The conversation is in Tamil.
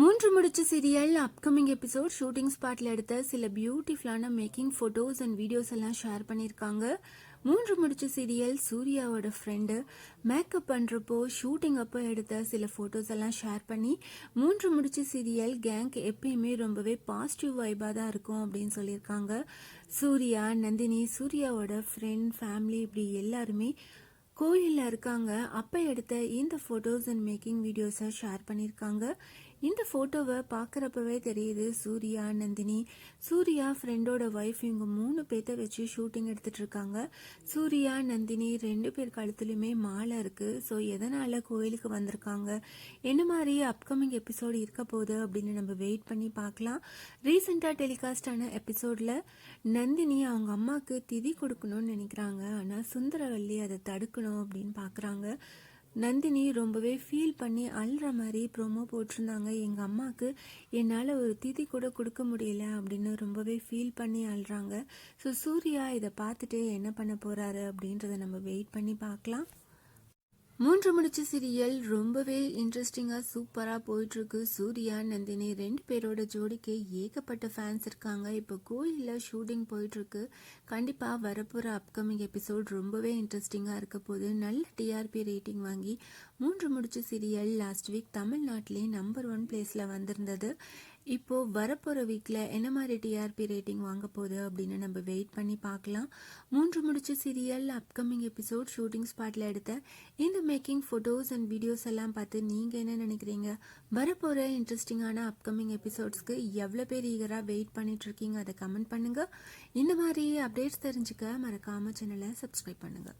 மூன்று முடிச்சு சீரியல் அப்கமிங் எபிசோட் ஷூட்டிங் ஸ்பாட்ல எடுத்த சில பியூட்டிஃபுல்லான மேக்கிங் ஃபோட்டோஸ் அண்ட் வீடியோஸ் எல்லாம் ஷேர் பண்ணியிருக்காங்க மூன்று முடிச்சு சீரியல் சூர்யாவோட ஃப்ரெண்டு மேக்கப் பண்ணுறப்போ ஷூட்டிங் அப்போ எடுத்த சில ஃபோட்டோஸ் எல்லாம் ஷேர் பண்ணி மூன்று முடிச்சு சீரியல் கேங்க் எப்பயுமே ரொம்பவே பாசிட்டிவ் வைபாக தான் இருக்கும் அப்படின்னு சொல்லியிருக்காங்க. சூர்யா நந்தினி சூர்யாவோட ஃப்ரெண்ட் ஃபேமிலி இப்படி எல்லாருமே கோயிலில் இருக்காங்க. அப்போ எடுத்த இந்த ஃபோட்டோஸ் அண்ட் மேக்கிங் வீடியோஸை ஷேர் பண்ணியிருக்காங்க இந்த ஃபோட்டோவை பார்க்குறப்பவே தெரியுது சூர்யா நந்தினி. சூர்யா ஃப்ரெண்டோட ஒய்ஃப் இவங்க மூணு பேர்த்த வச்சு ஷூட்டிங் எடுத்துட்டு இருக்காங்க சூர்யா நந்தினி ரெண்டு பேர் கழுத்துலையுமே மாலை இருக்குது ஸோ எதனால் கோயிலுக்கு வந்திருக்காங்க? என்ன மாதிரி அப்கமிங் எபிசோடு இருக்க போகுது அப்படின்னு நம்ம வெயிட் பண்ணி பார்க்கலாம். ரீசெண்டாக டெலிகாஸ்ட் ஆன எபிசோடில் நந்தினி அவங்க அம்மாவுக்கு திதி கொடுக்கணும்னு நினைக்கிறாங்க. ஆனால் சுந்தரவல்லி அதை தடுக்கணும் அப்படின்னு பார்க்குறாங்க. நந்தினி ரொம்பவே ஃபீல் பண்ணி அழுற மாதிரி ப்ரோமோ போட்டிருந்தாங்க. எங்கள் அம்மாவுக்கு என்னால் ஒரு திதி கூட கொடுக்க முடியல அப்படின்னு ரொம்பவே ஃபீல் பண்ணி அழுறாங்க. ஸோ சூர்யா இதை பார்த்துட்டு என்ன பண்ண போகிறாரு அப்படின்றத நம்ம வெயிட் பண்ணி பார்க்கலாம். மூன்று முடிச்சு சீரியல் ரொம்பவே இன்ட்ரெஸ்டிங்காக சூப்பராக போயிட்டுருக்கு. சூர்யா நந்தினி ரெண்டு பேரோட ஜோடிக்கு ஏகப்பட்ட ஃபேன்ஸ் இருக்காங்க. இப்போ கோயிலில் ஷூட்டிங் போயிட்டுருக்கு. கண்டிப்பாக வரப்போகிற அப்கமிங் எபிசோட் ரொம்பவே இன்ட்ரெஸ்டிங்காக இருக்க போது நல்ல டிஆர்பி ரேட்டிங் வாங்கி மூன்று முடிச்சு சீரியல் லாஸ்ட் வீக் தமிழ்நாட்டிலே நம்பர் ஒன் பிளேஸில் வந்திருந்தது. இப்போது வரப்போகிற வீக்கில் என்ன மாதிரி டிஆர்பி ரேட்டிங் வாங்க போகுது அப்படின்னு நம்ம வெயிட் பண்ணி பார்க்கலாம். மூன்று முடிச்ச சீரியல் அப்கமிங் எபிசோட் ஷூட்டிங் ஸ்பாட்டில் எடுத்த இந்த மேக்கிங் ஃபோட்டோஸ் அண்ட் வீடியோஸ் எல்லாம் பார்த்து நீங்கள் என்ன நினைக்கிறீங்க? வரப்போகிற இன்ட்ரெஸ்டிங்கான அப்கமிங் எபிசோட்ஸ்க்கு எவ்வளோ பேர் ஈகராக வெயிட் பண்ணிட்டு இருக்கீங்க? அதை கமெண்ட் பண்ணுங்கள் இந்த மாதிரி அப்டேட்ஸ் தெரிஞ்சுக்க மறக்காமல் சேனலை சப்ஸ்கிரைப் பண்ணுங்கள்